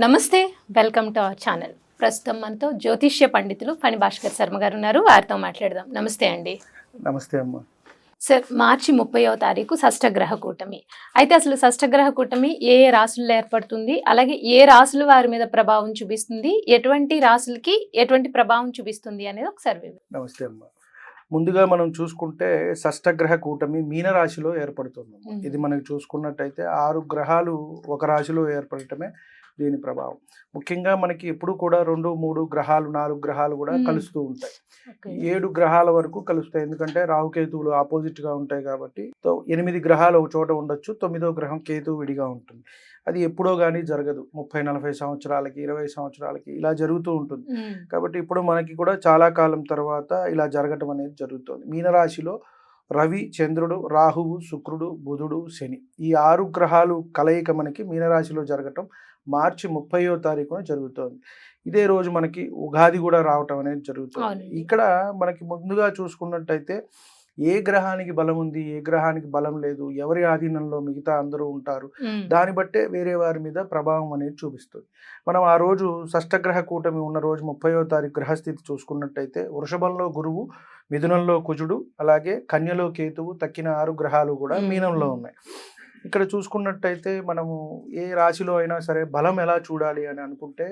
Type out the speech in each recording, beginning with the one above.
నమస్తే welcome to our channel. ప్రస్తుతం మనతో జ్యోతిష్య పండితులు ఫణి భాస్కర్ శర్మ గారు ఉన్నారు. వారితో మాట్లాడదాం. నమస్తే అండి. నమస్తే అమ్మ. సార్ మార్చి ముప్పైవ తారీఖు షష్టగ్రహ కూటమి. అయితే అసలు షష్టగ్రహ కూటమి ఏ ఏ రాసుల్లో ఏర్పడుతుంది? అలాగే ఏ రాసులు వారి మీద ప్రభావం చూపిస్తుంది? ఎటువంటి రాసులకి ఎటువంటి ప్రభావం చూపిస్తుంది అనేది ఒకసారి నమస్తే అమ్మ. ముందుగా మనం చూసుకుంటే షష్టగ్రహ కూటమి మీనరాశిలో ఏర్పడుతుంది. ఇది మనకి చూసుకున్నట్టయితే ఆరు గ్రహాలు ఒక రాశిలో ఏర్పడటమే దీని ప్రభావం. ముఖ్యంగా మనకి ఎప్పుడు కూడా రెండు మూడు గ్రహాలు నాలుగు గ్రహాలు కూడా. కలుస్తూ ఉంటాయి. ఏడు గ్రహాల వరకు కలుస్తాయి. ఎందుకంటే రాహుకేతువులు ఆపోజిట్గా ఉంటాయి కాబట్టి ఎనిమిది గ్రహాలు ఒక చోట ఉండొచ్చు తొమ్మిదో గ్రహం కేతువు విడిగా ఉంటుంది. అది ఎప్పుడో కానీ జరగదు. ముప్పై నలభై సంవత్సరాలకి ఇరవై సంవత్సరాలకి ఇలా జరుగుతూ ఉంటుంది. కాబట్టి ఇప్పుడు మనకి కూడా చాలా కాలం తర్వాత ఇలా జరగటం అనేది జరుగుతుంది. మీనరాశిలో రవి చంద్రుడు రాహువు శుక్రుడు బుధుడు శని ఈ ఆరు గ్రహాలు కలయిక మనకి మీనరాశిలో జరగటం మార్చి ముప్పయో తారీఖున జరుగుతోంది ఇదే రోజు మనకి ఉగాది కూడా రావటం అనేది జరుగుతుంది. ఇక్కడ మనకి ముందుగా చూసుకున్నట్టయితే ఏ గ్రహానికి బలం ఉంది ఏ గ్రహానికి బలం లేదు ఎవరి ఆధీనంలో మిగతా అందరూ ఉంటారు. దాన్ని బట్టే వేరే వారి మీద ప్రభావం అనేది చూపిస్తుంది మనం ఆ రోజు షష్టగ్రహ కూటమి ఉన్న రోజు ముప్పయో తారీఖు గ్రహస్థితి చూసుకున్నట్టయితే వృషభంలో గురువు మిథునంలో కుజుడు అలాగే కన్యలో కేతువు తక్కిన ఆరు గ్రహాలు కూడా. మీనంలో ఉన్నాయి ఇక్కడ చూసుకున్నట్టయితే మనము ఏ రాశిలో అయినా సరే బలం ఎలా చూడాలి అని అనుకుంటే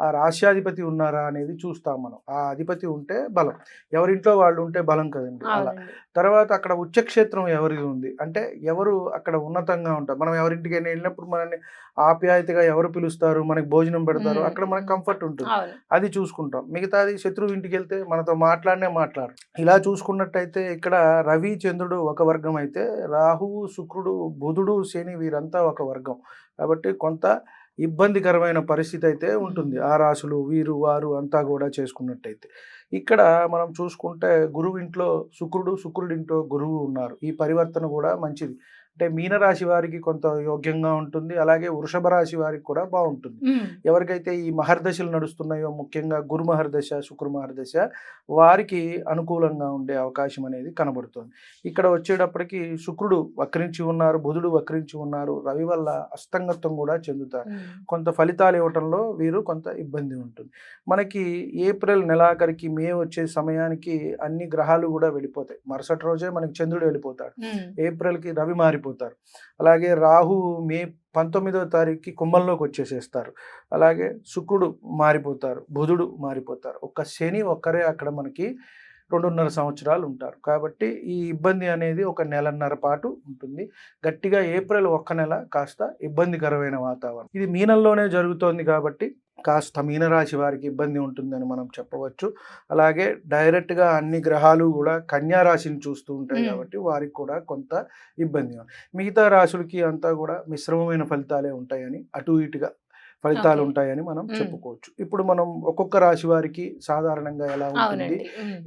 ఆ రాశ్యాధిపతి ఉన్నారా అనేది చూస్తాం మనం. ఆ అధిపతి ఉంటే బలం. ఎవరింట్లో వాళ్ళు ఉంటే బలం కదండి. అలా. తర్వాత అక్కడ ఉచ్చక్షేత్రం ఎవరిది ఉంది? అంటే ఎవరు అక్కడ ఉన్నతంగా ఉంటారు? మనం ఎవరింటికైనా వెళ్ళినప్పుడు మనల్ని ఆప్యాయతగా ఎవరు పిలుస్తారు? మనకి భోజనం పెడతారు. అక్కడ మనకి కంఫర్ట్ ఉంటుంది. అది చూసుకుంటాం. మిగతాది శత్రువు ఇంటికి వెళ్తే మనతో మాట్లాడనే మాట్లాడు ఇలా చూసుకున్నట్టయితే ఇక్కడ రవి చంద్రుడు ఒక వర్గం అయితే రాహువు శుక్రుడు బుధుడు శని వీరంతా ఒక వర్గం. కాబట్టి కొంత ఇబ్బందికరమైన పరిస్థితి అయితే ఉంటుంది. ఆ రాసులు వీరు వారు అంతా కూడా చేసుకున్నట్టయితే. ఇక్కడ మనం చూసుకుంటే గురువు ఇంట్లో శుక్రుడు శుక్రుడింట్లో గురువు ఉన్నారు. ఈ పరివర్తన కూడా మంచిది. అంటే మీనరాశి వారికి కొంత యోగ్యంగా ఉంటుంది. అలాగే వృషభ రాశి వారికి కూడా బాగుంటుంది. ఎవరికైతే ఈ మహర్దశలు నడుస్తున్నాయో ముఖ్యంగా గురు మహర్దశ శుక్ర మహర్దశ వారికి అనుకూలంగా ఉండే అవకాశం అనేది కనబడుతుంది. ఇక్కడ వచ్చేటప్పటికి శుక్రుడు వక్రించి ఉన్నారు బుధుడు వక్రించి ఉన్నారు. రవి వల్ల అస్తంగత్వం కూడా చెందుతారు. కొంత ఫలితాలు ఇవ్వటంలో వీరు కొంత ఇబ్బంది ఉంటుంది. మనకి ఏప్రిల్ నెలాఖరికి మే వచ్చే సమయానికి అన్ని గ్రహాలు కూడా వెళ్ళిపోతాయి. మరుసటి రోజే మనకి చంద్రుడు వెళ్ళిపోతాడు. ఏప్రిల్కి రవి వెళ్ళిపోతారు. అలాగే రాహు మే పంతొమ్మిదో తారీఖుకి కుంభంలోకి వచ్చేసేస్తారు. అలాగే శుక్రుడు మారిపోతారు బుధుడు మారిపోతారు. ఒక్క శని ఒక్కరే అక్కడ మనకి రెండున్నర సంవత్సరాలు ఉంటారు. కాబట్టి ఈ ఇబ్బంది అనేది ఒక నెలన్నర పాటు ఉంటుంది. గట్టిగా ఏప్రిల్ ఒక్క నెల కాస్త ఇబ్బందికరమైన వాతావరణం. ఇది మీనంలోనే జరుగుతోంది కాబట్టి కాస్త మీనరాశి వారికి ఇబ్బంది ఉంటుందని మనం చెప్పవచ్చు అలాగే డైరెక్ట్గా అన్ని గ్రహాలు కూడా కన్యా రాశిని చూస్తూ ఉంటాయి. కాబట్టి వారికి కూడా కొంత ఇబ్బంది. మిగతా రాశులకి అంతా కూడా మిశ్రమమైన ఫలితాలే ఉంటాయని అటు ఇటుగా ఫలితాలు. ఉంటాయని మనం. చెప్పుకోవచ్చు ఇప్పుడు మనం ఒక్కొక్క రాశి వారికి సాధారణంగా ఎలా ఉంటుంది.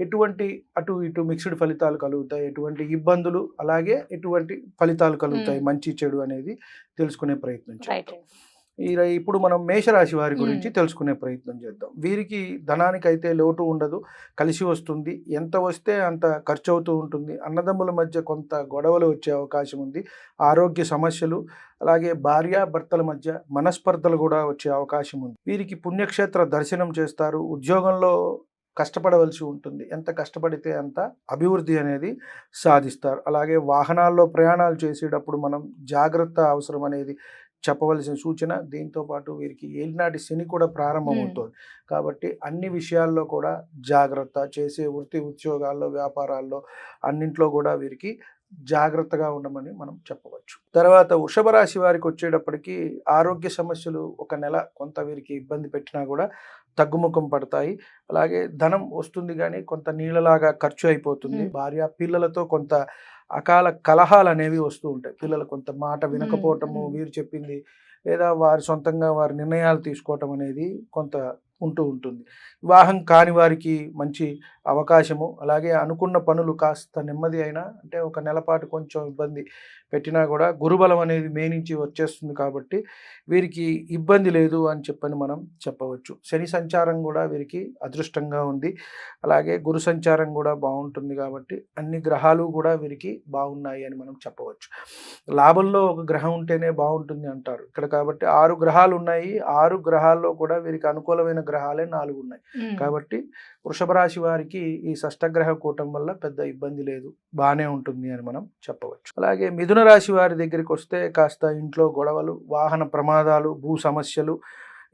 ఎటువంటి అటు ఇటు మిక్స్డ్ ఫలితాలు కలుగుతాయి ఎటువంటి ఇబ్బందులు అలాగే ఎటువంటి ఫలితాలు కలుగుతాయి. మంచి చెడు అనేది తెలుసుకునే ప్రయత్నం చేద్దాం ర- ఇప్పుడు మనం మేషరాశి వారి గురించి. తెలుసుకునే ప్రయత్నం చేద్దాం. వీరికి ధనానికైతే లోటు ఉండదు కలిసి వస్తుంది. ఎంత వస్తే అంత ఖర్చు అవుతూ ఉంటుంది. అన్నదమ్ముల మధ్య కొంత గొడవలు వచ్చే అవకాశం ఉంది. ఆరోగ్య సమస్యలు అలాగే భార్య భర్తల మధ్య మనస్పర్ధలు కూడా వచ్చే అవకాశం ఉంది. వీరికి పుణ్యక్షేత్ర దర్శనం చేస్తారు. ఉద్యోగంలో కష్టపడవలసి ఉంటుంది. ఎంత కష్టపడితే అంత అభివృద్ధి అనేది సాధిస్తారు. అలాగే వాహనాల్లో ప్రయాణాలు చేసేటప్పుడు మనం జాగ్రత్త అవసరం అనేది చెప్పవలసిన సూచన. దీంతో పాటు వీరికి ఏలినాటి శని కూడా ప్రారంభమవుతుంది కాబట్టి అన్ని విషయాల్లో కూడా జాగ్రత్త చేసే వృత్తి ఉద్యోగాల్లో వ్యాపారాల్లో అన్నింట్లో కూడా వీరికి జాగ్రత్తగా ఉండమని మనం చెప్పవచ్చు. తర్వాత వృషభ రాశి వారికి వచ్చేటప్పటికి ఆరోగ్య సమస్యలు ఒక నెల కొంత వీరికి ఇబ్బంది పెట్టినా కూడా తగ్గుముఖం పడతాయి. అలాగే ధనం వస్తుంది కానీ కొంత నీళ్ళలాగా ఖర్చు అయిపోతుంది. భార్య పిల్లలతో కొంత అకాల కలహాలు అనేవి వస్తూ ఉంటాయి పిల్లలు కొంత మాట వినకపోవటము. వీరు చెప్పింది లేదా వారి సొంతంగా వారి నిర్ణయాలు తీసుకోవటం అనేది కొంత ఉంటూ ఉంటుంది. వివాహం కాని వారికి మంచి అవకాశము. అలాగే అనుకున్న పనులు కాస్త నెమ్మది అయినా అంటే ఒక నెలపాటు కొంచెం ఇబ్బంది పెట్టినా కూడా గురుబలం అనేది మే నుంచి వచ్చేస్తుంది కాబట్టి వీరికి ఇబ్బంది లేదు అని చెప్పని మనం చెప్పవచ్చు. శని సంచారం కూడా వీరికి అదృష్టంగా ఉంది. అలాగే గురు సంచారం కూడా బాగుంటుంది కాబట్టి అన్ని గ్రహాలు కూడా వీరికి బాగున్నాయి అని మనం చెప్పవచ్చు. లాభంలో ఒక గ్రహం ఉంటేనే బాగుంటుంది అంటారు. ఇక్కడ కాబట్టి ఆరు గ్రహాలు ఉన్నాయి. ఆరు గ్రహాల్లో కూడా వీరికి అనుకూలమైన గ్రహాలే నాలుగు ఉన్నాయి. కాబట్టి వృషభ రాశి వారికి ఈ షష్టగ్రహ కూటం వల్ల పెద్ద ఇబ్బంది లేదు. బాగానే ఉంటుంది అని మనం చెప్పవచ్చు. అలాగే మిథున రాశి వారి దగ్గరికి వస్తే కాస్త ఇంట్లో గొడవలు వాహన ప్రమాదాలు భూ సమస్యలు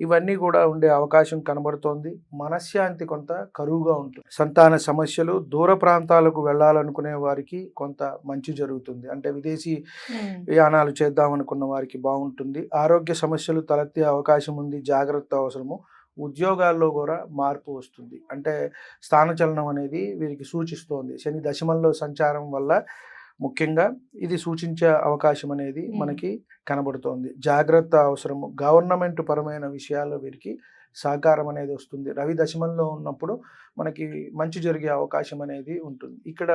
ఇవన్నీ కూడా ఉండే అవకాశం కనబడుతోంది. మనశ్శాంతి కొంత కరువుగా ఉంటుంది. సంతాన సమస్యలు దూర ప్రాంతాలకు వెళ్ళాలనుకునే వారికి కొంత మంచి జరుగుతుంది. అంటే విదేశీ ఉమ్. ప్రయాణాలు చేద్దాం అనుకున్న వారికి బాగుంటుంది. ఆరోగ్య సమస్యలు తలెత్తే అవకాశం ఉంది. జాగ్రత్త అవసరము. ఉద్యోగాల్లో కూడా మార్పు వస్తుంది. అంటే స్థానచలనం అనేది వీరికి సూచిస్తోంది. శని దశమంలో సంచారం వల్ల ముఖ్యంగా ఇది సూచించే అవకాశం అనేది. మనకి కనబడుతోంది. జాగ్రత్త అవసరము. గవర్నమెంట్ పరమైన విషయాల్లో వీరికి సహకారం అనేది వస్తుంది. రవి దశమంలో ఉన్నప్పుడు మనకి మంచి జరిగే అవకాశం అనేది ఉంటుంది. ఇక్కడ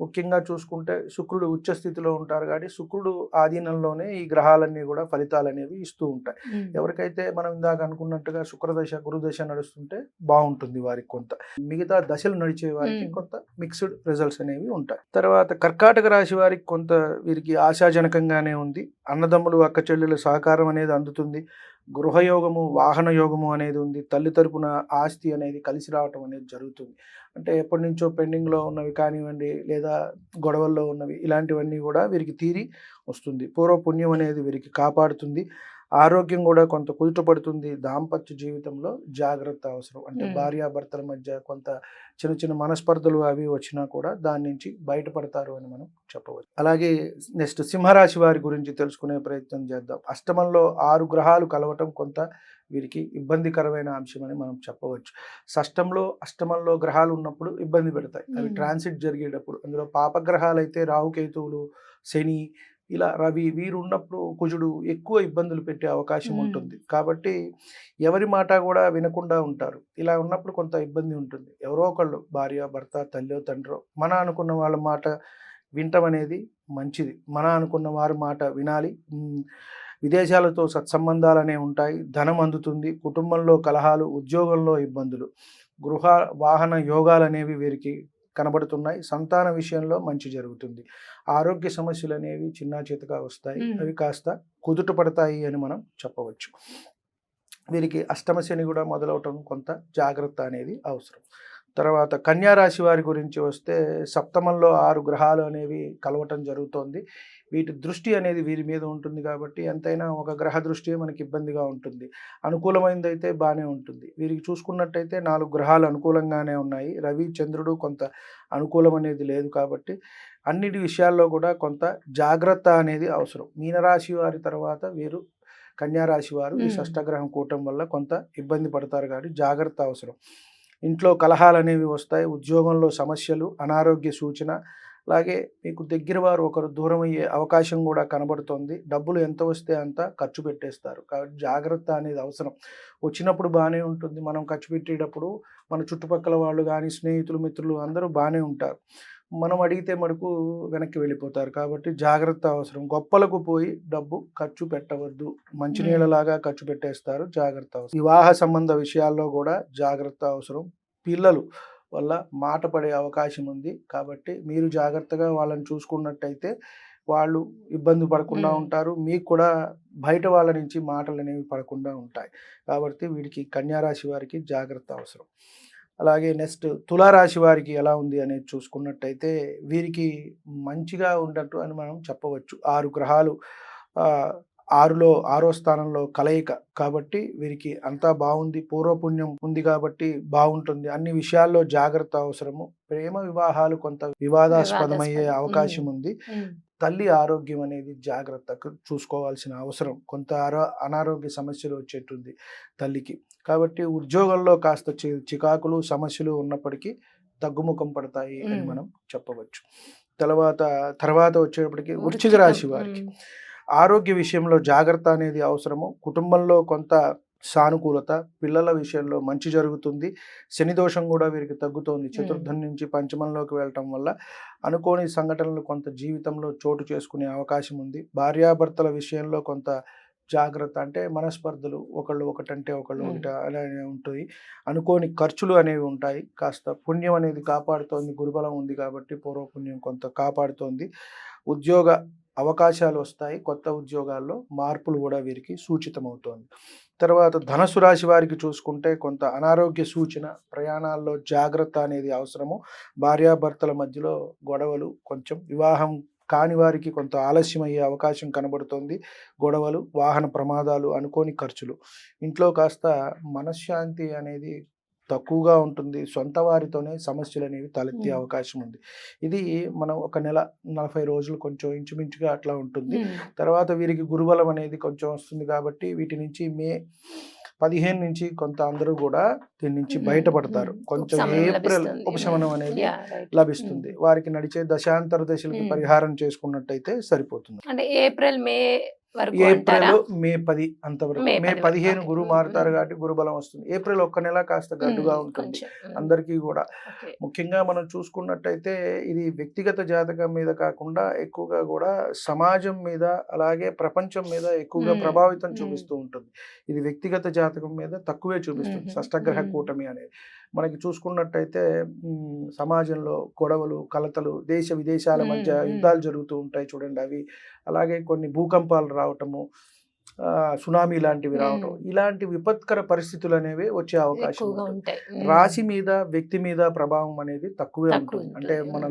ముఖ్యంగా చూసుకుంటే శుక్రుడు ఉచ్చ స్థితిలో ఉంటారు కాబట్టి శుక్రుడు ఆధీనంలోనే ఈ గ్రహాలన్నీ కూడా ఫలితాలు అనేవి ఇస్తూ ఉంటాయి. ఎవరికైతే మనం ఇందాక అనుకున్నట్టుగా శుక్రదశ గురుదశ నడుస్తుంటే బాగుంటుంది వారికి కొంత. మిగతా దశలు నడిచే వారికి. కొంత మిక్స్డ్ రిజల్ట్స్ అనేవి ఉంటాయి. తర్వాత కర్కాటక రాశి వారికి కొంత వీరికి ఆశాజనకంగానే ఉంది. అన్నదమ్ములు అక్క చెల్లెల సహకారం అనేది అందుతుంది. గృహయోగము వాహన యోగము అనేది ఉంది. తల్లి తరపున ఆస్తి అనేది కలిసి రావటం అనేది జరుగుతుంది. అంటే ఎప్పటి నుంచో పెండింగ్లో ఉన్నవి కానివ్వండి లేదా గొడవల్లో ఉన్నవి ఇలాంటివన్నీ కూడా వీరికి తీరి వస్తుంది. పూర్వపుణ్యం అనేది వీరికి కాపాడుతుంది. ఆరోగ్యం కూడా కొంత కుదుటపడుతుంది. దాంపత్య జీవితంలో జాగ్రత్త అవసరం. అంటే. భార్యాభర్తల మధ్య కొంత చిన్న చిన్న మనస్పర్ధలు అవి వచ్చినా కూడా దాని నుంచి బయటపడతారు అని మనం చెప్పవచ్చు. అలాగే నెక్స్ట్ సింహరాశి వారి గురించి తెలుసుకునే ప్రయత్నం చేద్దాం. అష్టమంలో ఆరు గ్రహాలు కలవటం కొంత వీరికి ఇబ్బందికరమైన అంశం అని మనం చెప్పవచ్చు. షష్టంలో అష్టమంలో గ్రహాలు ఉన్నప్పుడు ఇబ్బంది పెడతాయి. అవి. ట్రాన్సిట్ జరిగేటప్పుడు అందులో పాపగ్రహాలు అయితే రాహుకేతువులు శని ఇలా రవి వీరు ఉన్నప్పుడు కుజుడు ఎక్కువ ఇబ్బందులు పెట్టే అవకాశం. ఉంటుంది. కాబట్టి ఎవరి మాట కూడా వినకుండా ఉంటారు. ఇలా ఉన్నప్పుడు కొంత ఇబ్బంది ఉంటుంది. ఎవరో ఒకళ్ళు భార్య భర్త తల్లి తండ్రో మన అనుకున్న వాళ్ళ మాట వినటం అనేది మంచిది. మన అనుకున్న వారి మాట వినాలి. విదేశాలతో సత్సంబంధాలు అనేవి ఉంటాయి. ధనం అందుతుంది. కుటుంబంలో కలహాలు ఉద్యోగంలో ఇబ్బందులు గృహ వాహన యోగాలు అనేవి వీరికి కనబడుతున్నాయి. సంతాన విషయంలో మంచి జరుగుతుంది. ఆరోగ్య సమస్యలు అనేవి చిన్న చితగా వస్తాయి. అవి కాస్త కుదుట పడతాయి అని మనం చెప్పవచ్చు. వీరికి అష్టమ శని కూడా మొదలవటం కొంత జాగ్రత్త అనేది అవసరం. తర్వాత కన్యా రాశి వారి గురించి వస్తే సప్తమంలో ఆరు గ్రహాలు అనేవి కలవటం జరుగుతోంది. వీటి దృష్టి అనేది వీరి మీద ఉంటుంది కాబట్టి ఎంతైనా ఒక గ్రహ దృష్టి మనకి ఇబ్బందిగా ఉంటుంది. అనుకూలమైనది అయితే బాగానే ఉంటుంది. వీరికి చూసుకున్నట్టయితే నాలుగు గ్రహాలు అనుకూలంగానే ఉన్నాయి. రవి చంద్రుడు కొంత అనుకూలం అనేది లేదు కాబట్టి అన్నిటి విషయాల్లో కూడా కొంత జాగ్రత్త అనేది అవసరం. మీనరాశి వారి తర్వాత వీరు కన్యా రాశి వారు ఈ. షష్టగ్రహం కూటం వల్ల కొంత ఇబ్బంది పడతారు కాబట్టి జాగ్రత్త అవసరం. ఇంట్లో కలహాలు అనేవి వస్తాయి ఉద్యోగంలో సమస్యలు అనారోగ్య సూచన. అలాగే మీకు దగ్గర వారు ఒకరు దూరం అయ్యే అవకాశం కూడా కనబడుతోంది. డబ్బులు ఎంత వస్తే అంత ఖర్చు పెట్టేస్తారు. కాబట్టి జాగ్రత్త అనేది అవసరం. వచ్చినప్పుడు బాగానే ఉంటుంది. మనం ఖర్చు పెట్టేటప్పుడు మన చుట్టుపక్కల వాళ్ళు కానీ స్నేహితులు మిత్రులు అందరూ బాగానే ఉంటారు. మనం అడిగితే మటుకు వెనక్కి వెళ్ళిపోతారు. కాబట్టి జాగ్రత్త అవసరం. గొప్పలకు పోయి డబ్బు ఖర్చు పెట్టవద్దు. మంచినీళ్ళలాగా ఖర్చు పెట్టేస్తారు. జాగ్రత్త అవసరం. వివాహ సంబంధ విషయాల్లో కూడా జాగ్రత్త అవసరం. పిల్లలు వల్ల మాట పడే అవకాశం ఉంది. కాబట్టి మీరు జాగ్రత్తగా వాళ్ళని చూసుకున్నట్టయితే వాళ్ళు ఇబ్బంది పడకుండా. ఉంటారు. మీకు కూడా బయట వాళ్ళ నుంచి మాటలు అనేవి పడకుండా ఉంటాయి. కాబట్టి వీడికి కన్యారాశి వారికి జాగ్రత్త అవసరం. అలాగే నెక్స్ట్ తులారాశి వారికి ఎలా ఉంది అనేది చూసుకున్నట్టయితే వీరికి మంచిగా ఉన్నట్టు అని మనం చెప్పవచ్చు ఆరు గ్రహాలు ఆరులో ఆరో స్థానంలో కలయిక కాబట్టి వీరికి అంతా బాగుంది పూర్వపుణ్యం ఉంది కాబట్టి బాగుంటుంది అన్ని విషయాల్లో జాగ్రత్త అవసరము ప్రేమ వివాహాలు కొంత వివాదాస్పదమయ్యే వివాదాస్పదం. అవకాశం. ఉంది. తల్లి ఆరోగ్యం అనేది జాగ్రత్తగా చూసుకోవాల్సిన అవసరం కొంత ఆరో అనారోగ్య సమస్యలు వచ్చేటుంది తల్లికి కాబట్టి ఉద్యోగంలో కాస్త చికాకులు సమస్యలు ఉన్నప్పటికీ తగ్గుముఖం పడతాయి అని. మనం చెప్పవచ్చు తర్వాత తర్వాత వచ్చేటప్పటికి వృశ్చిక వృశ్చికం. రాశి వారికి. ఆరోగ్య విషయంలో జాగ్రత్త అనేది అవసరము కుటుంబంలో కొంత సానుకూలత పిల్లల విషయంలో మంచి జరుగుతుంది. శని దోషం కూడా వీరికి తగ్గుతోంది. చతుర్థం నుంచి పంచమంలోకి వెళ్ళటం వల్ల అనుకోని సంఘటనలు కొంత జీవితంలో చోటు చేసుకునే అవకాశం ఉంది. భార్యాభర్తల విషయంలో కొంత జాగ్రత్త అంటే మనస్పర్ధలు ఒకళ్ళు ఒకటంటే ఒకళ్ళు. ఒకటి అలానే ఉంటుంది. అనుకోని ఖర్చులు అనేవి ఉంటాయి. కాస్త పుణ్యం అనేది కాపాడుతోంది. గురుబలం ఉంది కాబట్టి పూర్వపుణ్యం కొంత కాపాడుతోంది. ఉద్యోగ అవకాశాలు వస్తాయి. కొత్త ఉద్యోగాల్లో మార్పులు కూడా వీరికి సూచితమవుతోంది. తర్వాత ధనసు రాశి వారికి చూసుకుంటే కొంత అనారోగ్య సూచన ప్రయాణాల్లో జాగ్రత్త అనేది అవసరము. భార్యాభర్తల మధ్యలో గొడవలు కొంచెం వివాహం కాని వారికి కొంత ఆలస్యం అయ్యే అవకాశం కనబడుతోంది. గొడవలు వాహన ప్రమాదాలు అనుకోని ఖర్చులు. ఇంట్లో కాస్త మనశ్శాంతి అనేది తక్కువగా ఉంటుంది. సొంత వారితోనే సమస్యలు అనేవి తలెత్తే. అవకాశం ఉంది. ఇది మనం ఒక నెల నలభై రోజులు కొంచెం ఇంచుమించుగా అట్లా ఉంటుంది. తర్వాత వీరికి గురుబలం అనేది కొంచెం వస్తుంది కాబట్టి వీటి నుంచి మే పదిహేను నుంచి కొంత అందరూ కూడా దీని నుంచి బయటపడతారు. కొంచెం ఏప్రిల్. ఉపశమనం అనేది. లభిస్తుంది. వారికి నడిచే దశాంతర దశలకి. పరిహారం చేసుకున్నట్టయితే సరిపోతుంది. అంటే ఏప్రిల్ మే వరకు ఏప్రిల్ మే పది అంతవరకు మే. పదిహేను. గురువు మారుతారు. కాబట్టి గురుబలం వస్తుంది ఏప్రిల్ ఒక్క నెల కాస్త గడ్డుగా ఉంటుంది అందరికీ కూడా. ముఖ్యంగా మనం చూసుకున్నట్టయితే ఇది వ్యక్తిగత జాతకం మీద కాకుండా ఎక్కువగా కూడా సమాజం మీద అలాగే ప్రపంచం మీద ఎక్కువగా. ప్రభావితం. చూపిస్తూ ఉంటుంది ఇది వ్యక్తిగత జాతకం మీద తక్కువే చూపిస్తుంది. షష్టగ్రహ. కూటమి అనేది మనకి చూసుకున్నట్టయితే సమాజంలో గొడవలు కలతలు దేశ విదేశాల మధ్య. యుద్ధాలు జరుగుతూ ఉంటాయి చూడండి అవి అలాగే కొన్ని భూకంపాలు రావటము సునామీ లాంటివి రావటం. ఇలాంటి విపత్కర పరిస్థితులు అనేవి వచ్చే అవకాశం. రాశి మీద వ్యక్తి మీద ప్రభావం అనేది తక్కువే ఉంటుంది అంటే. మన